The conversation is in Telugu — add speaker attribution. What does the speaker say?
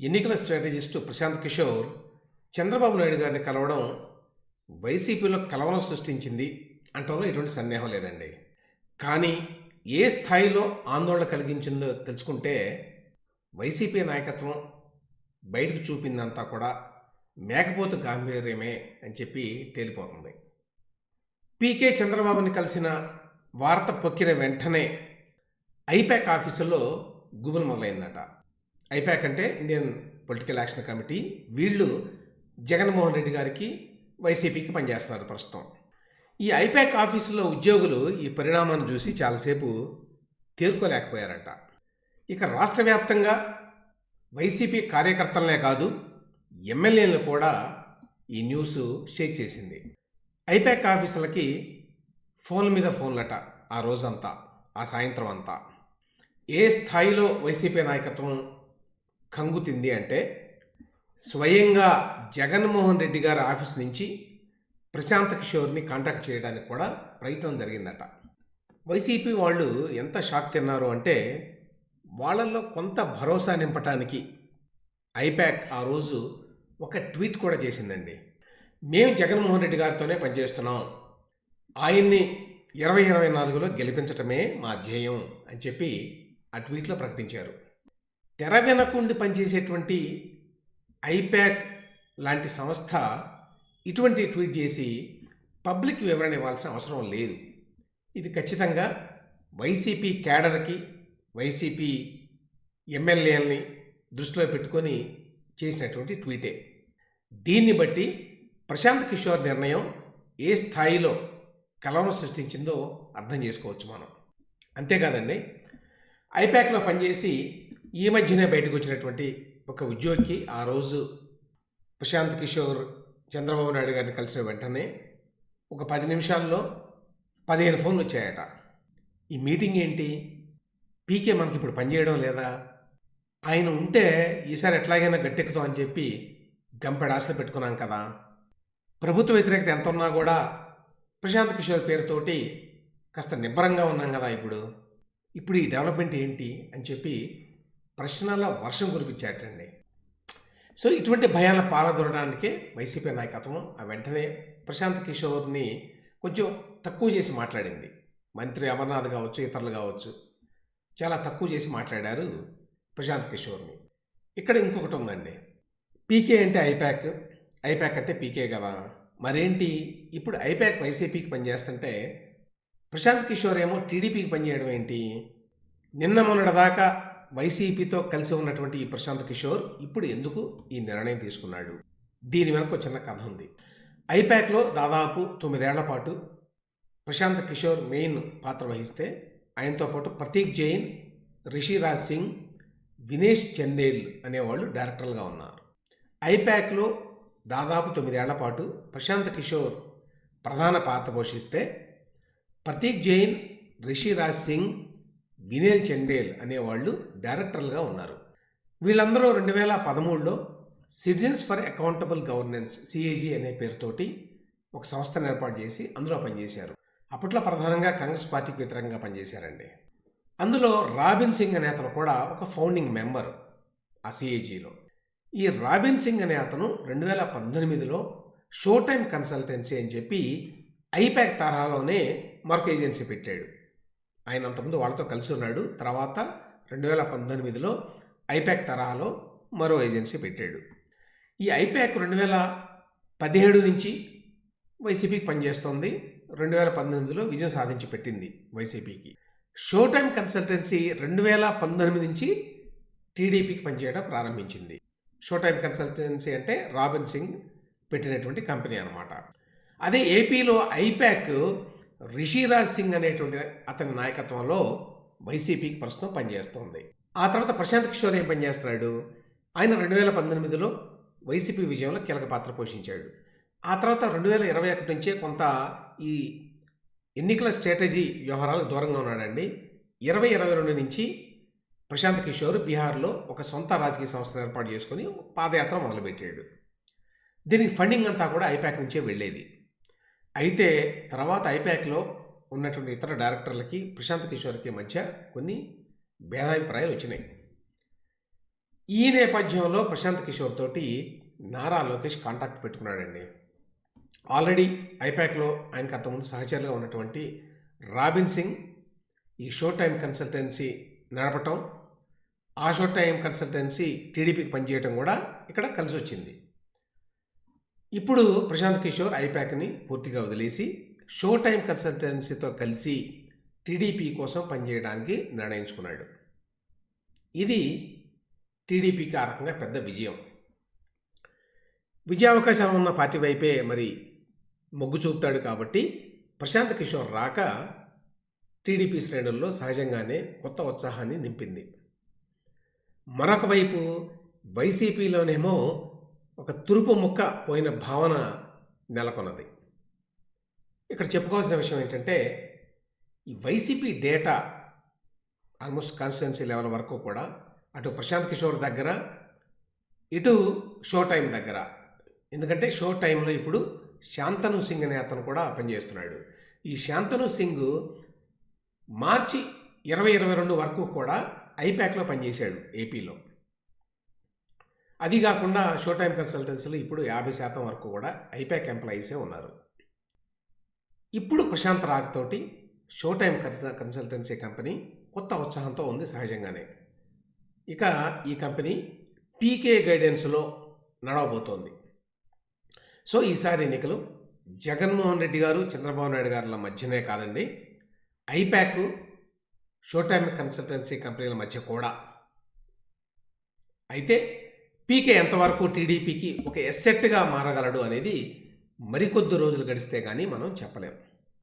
Speaker 1: ఎన్నికల స్ట్రాటజిస్టు ప్రశాంత్ కిషోర్ చంద్రబాబు నాయుడు గారిని కలవడం వైసీపీలో కలవరం సృష్టించింది అంటంలో ఎటువంటి సందేహం లేదండి. కానీ ఏ స్థాయిలో ఆందోళన కలిగించిందో తెలుసుకుంటే వైసీపీ నాయకత్వం బయటకు చూపిందంతా కూడా మేకపోతు గాంభీర్యమే అని చెప్పి తేలిపోతుంది. పీకే చంద్రబాబుని కలిసిన వార్త పొక్కిన వెంటనే ఐపాక్ ఆఫీసులో గుబులు మొదలైందట. ఐపాక్ అంటే ఇండియన్ పొలిటికల్ యాక్షన్ కమిటీ. వీళ్ళు జగన్మోహన్ రెడ్డి గారికి వైసీపీకి పనిచేస్తున్నారు ప్రస్తుతం. ఈ ఐపాక్ ఆఫీసులో ఉద్యోగులు ఈ పరిణామాన్ని చూసి చాలాసేపు తేరుకోలేకపోయారట. ఇక రాష్ట్ర వ్యాప్తంగా వైసీపీ కార్యకర్తలనే కాదు ఎమ్మెల్యేలను కూడా ఈ న్యూస్ షేక్ చేసింది. ఐపాక్ ఆఫీసులకి ఫోన్ల మీద ఫోన్లట ఆ రోజంతా ఆ సాయంత్రం అంతా. ఏ స్థాయిలో వైసీపీ నాయకత్వం కంగుతింది అంటే స్వయంగా జగన్మోహన్ రెడ్డి గారి ఆఫీస్ నుంచి ప్రశాంత్ కిషోర్ని కాంటాక్ట్ చేయడానికి కూడా ప్రయత్నం జరిగిందట. వైసీపీ వాళ్ళు ఎంత షాక్ తిన్నారు అంటే వాళ్ళల్లో కొంత భరోసా నింపటానికి ఐపాక్ ఆ రోజు ఒక ట్వీట్ కూడా చేసిందండి. మేము జగన్మోహన్ రెడ్డి గారితోనే పనిచేస్తున్నాం. ఆయన్ని ఇరవై ఇరవై నాలుగులో గెలిపించటమే మా ధ్యేయం అని చెప్పి ఆ ట్వీట్లో ప్రకటించారు. తెర వెనకుండి పనిచేసేటువంటి ఐపాక్ లాంటి సంస్థ ఇటువంటి ట్వీట్ చేసి పబ్లిక్ వివరణ ఇవ్వాల్సిన అవసరం లేదు. ఇది ఖచ్చితంగా వైసీపీ క్యాడర్కి వైసీపీ ఎమ్మెల్యేలని దృష్టిలో పెట్టుకొని చేసినటువంటి ట్వీటే. దీన్ని బట్టి ప్రశాంత్ కిషోర్ నిర్ణయం ఏ స్థాయిలో కలవరం సృష్టించిందో అర్థం చేసుకోవచ్చు మనం. అంతేకాదండి ఐపాక్లో పనిచేసి ఈ మధ్యనే బయటకు వచ్చినటువంటి ఒక ఉద్యోగికి ఆ రోజు ప్రశాంత్ కిషోర్ చంద్రబాబు నాయుడు గారిని కలిసిన వెంటనే ఒక పది నిమిషాల్లో పదిహేను ఫోన్లు వచ్చాయట. ఈ మీటింగ్ ఏంటి? పీకే మనకి ఇప్పుడు పనిచేయడం లేదా? ఆయన ఉంటే ఈసారి ఎట్లాగైనా గట్టెక్కుతాం అని చెప్పి గంపెడ ఆశలు పెట్టుకున్నాం కదా. ప్రభుత్వ వ్యతిరేకత ఎంత ఉన్నా కూడా ప్రశాంత్ కిషోర్ పేరుతోటి కాస్త నిబ్బరంగా ఉన్నాం కదా ఇప్పుడు. ఇప్పుడు ఈ డెవలప్మెంట్ ఏంటి అని చెప్పి ప్రశ్నల వర్షం కురిపించాటండి సో ఇటువంటి భయాల పాలదొరడానికే వైసీపీ నాయకత్వం ఆ వెంటనే ప్రశాంత్ కిషోర్ని కొంచెం తక్కువ చేసి మాట్లాడింది. మంత్రి అమర్నాథ్ కావచ్చు ఇతరులు కావచ్చు చాలా తక్కువ చేసి మాట్లాడారు ప్రశాంత్ కిషోర్ని. ఇక్కడ ఇంకొకటి ఉందండి. పీకే అంటే ఐపాక్ ఐపాక్ అంటే పీకే కదా. మరేంటి? ఇప్పుడు ఐపాక్ వైసీపీకి పనిచేస్తుంటే ప్రశాంత్ కిషోర్ ఏమో టీడీపీకి పనిచేయడం ఏంటి? నిన్న మొన్నటిదాకా వైసీపీతో కలిసి ఉన్నటువంటి ఈ ప్రశాంత్ కిషోర్ ఇప్పుడు ఎందుకు ఈ నిర్ణయం తీసుకున్నాడు? దీని వెనక ఒక చిన్న కథ ఉంది. ఐపాక్లో దాదాపు తొమ్మిదేళ్ళ పాటు ప్రశాంత్ కిషోర్ మెయిన్ పాత్ర వహిస్తే ఆయనతో పాటు ప్రతీక్ జైన్ రిషిరాజ్ సింగ్ వినేష్ చందేల్ అనేవాళ్ళు డైరెక్టర్లుగా ఉన్నారు. ఐపాక్లో దాదాపు తొమ్మిదేళ్ళ పాటు ప్రశాంత్ కిషోర్ ప్రధాన పాత్ర పోషిస్తే ప్రతీక్ జైన్ రిషిరాజ్ సింగ్ బినేల్ చండేల్ అనేవాళ్ళు డైరెక్టర్లుగా ఉన్నారు. వీళ్ళందరూ రెండు వేల పదమూడులో citizens for accountable governance CAG అనే పేరుతోటి ఒక సంస్థను ఏర్పాటు చేసి అందులో పనిచేశారు. అప్పట్లో ప్రధానంగా కాంగ్రెస్ పార్టీకి వ్యతిరేకంగా పనిచేశారండి. అందులో రాబిన్ సింగ్ అనే అతను కూడా ఒక ఫౌండింగ్ మెంబర్ ఆ సిఏజీలో ఈ రాబిన్ సింగ్ అనే అతను రెండు వేల పంతొమ్మిదిలో షో టైం కన్సల్టెన్సీ అని చెప్పి ఐపాక్ తరహాలోనే మరొక ఏజెన్సీ పెట్టాడు. ఆయన అంతకుముందు వాళ్ళతో కలిసి ఉన్నాడు. తర్వాత రెండు వేల పంతొమ్మిదిలో ఐపాక్ తరహాలో మరో ఏజెన్సీ పెట్టాడు. ఈ ఐపాక్ రెండు వేల పదిహేడు నుంచి వైసీపీకి పనిచేస్తోంది. రెండు వేల పంతొమ్మిదిలో విజయం సాధించి పెట్టింది వైసీపీకి. షో టైం కన్సల్టెన్సీ రెండు వేల పంతొమ్మిది నుంచి టీడీపీకి పనిచేయడం ప్రారంభించింది. షో టైం కన్సల్టెన్సీ అంటే రాబిన్ సింగ్ పెట్టినటువంటి కంపెనీ అనమాట అదే ఏపీలో ఐపాక్ రిషిరాజ్ సింగ్ అనేటువంటి అతని నాయకత్వంలో వైసీపీకి ప్రస్తుతం పనిచేస్తోంది. ఆ తర్వాత ప్రశాంత్ కిషోర్ ఏం పనిచేస్తున్నాడు ఆయన రెండు వేల పంతొమ్మిదిలో వైసీపీ విజయంలో కీలక పాత్ర పోషించాడు. ఆ తర్వాత రెండు వేల ఇరవై ఒకటి నుంచే కొంత ఈ ఎన్నికల స్ట్రాటజీ వ్యవహారాలకు దూరంగా ఉన్నాడండి. ఇరవై ఇరవై రెండు నుంచి ప్రశాంత్ కిషోర్ బీహార్లో ఒక సొంత రాజకీయ సంస్థను ఏర్పాటు చేసుకొని పాదయాత్ర మొదలుపెట్టాడు. దీనికి ఫండింగ్ అంతా కూడా ఐపాక్ నుంచే వెళ్ళేది. అయితే తర్వాత ఐపాక్లో ఉన్నటువంటి ఇతర డైరెక్టర్లకి ప్రశాంత్ కిషోర్కి మధ్య కొన్ని భేదాభిప్రాయాలు వచ్చినాయి. ఈ నేపథ్యంలో ప్రశాంత్ కిషోర్ తోటి నారా లోకేష్ కాంటాక్ట్ పెట్టుకున్నాడండి. ఆల్రెడీ ఐపాక్లో ఆయనకు అంతకుముందు సహచరులుగా ఉన్నటువంటి రాబిన్ సింగ్ ఈ షో టైం కన్సల్టెన్సీ నడపటం ఆ షో టైం కన్సల్టెన్సీ టీడీపీకి పనిచేయటం కూడా ఇక్కడ కలిసి వచ్చింది ఇప్పుడు ప్రశాంత్ కిషోర్ ఐపాక్ని పూర్తిగా వదిలేసి షో టైం కన్సల్టెన్సీతో కలిసి టీడీపీ కోసం పనిచేయడానికి నిర్ణయించుకున్నాడు. ఇది టీడీపీకి ఆ రకంగా పెద్ద విజయం. విజయావకాశం ఉన్న పార్టీ వైపే మరి మొగ్గు చూపుతాడు కాబట్టి ప్రశాంత్ కిషోర్ రాక టీడీపీ శ్రేణుల్లో సహజంగానే కొత్త ఉత్సాహాన్ని నింపింది. మరొక వైపు వైసీపీలోనేమో ఒక తురుపు ముక్క పోయిన భావన నెలకొన్నది. ఇక్కడ చెప్పుకోవాల్సిన విషయం ఏంటంటే ఈ YCP data almost constituency level వరకు కూడా అటు ప్రశాంత్ కిషోర్ దగ్గర ఇటు షో టైం దగ్గర. ఎందుకంటే షో టైంలో ఇప్పుడు శాంతను సింగ్ అనే అతను కూడా పనిచేస్తున్నాడు. ఈ శాంతను సింగ్ మార్చి ఇరవై ఇరవై రెండు వరకు కూడా ఐప్యాక్లో పనిచేశాడు ఏపీలో. అది కాకుండా షో టైం కన్సల్టెన్సీలో ఇప్పుడు యాభై శాతం వరకు కూడా ఐపాక్ ఎంప్లాయీసే ఉన్నారు. ఇప్పుడు ప్రశాంత్ రాగ్ తోటి షో టైం కన్స కన్సల్టెన్సీ కంపెనీ కొత్త ఉత్సాహంతో ఉంది సహజంగానే. ఇక ఈ కంపెనీ పీకే గైడెన్స్లో నడవబోతోంది. సో ఈసారి ఎన్నికలు జగన్మోహన్ రెడ్డి గారు చంద్రబాబు నాయుడు గారుల మధ్యనే కాదండి. ఐపాక్ షో టైం కన్సల్టెన్సీ కంపెనీల మధ్య కూడా. అయితే పీకే ఎంతవరకు టీడీపీకి ఒక ఎస్సెట్గా మారగలడు అనేది మరికొద్ది రోజులు గడిస్తే కానీ మనం చెప్పలేం.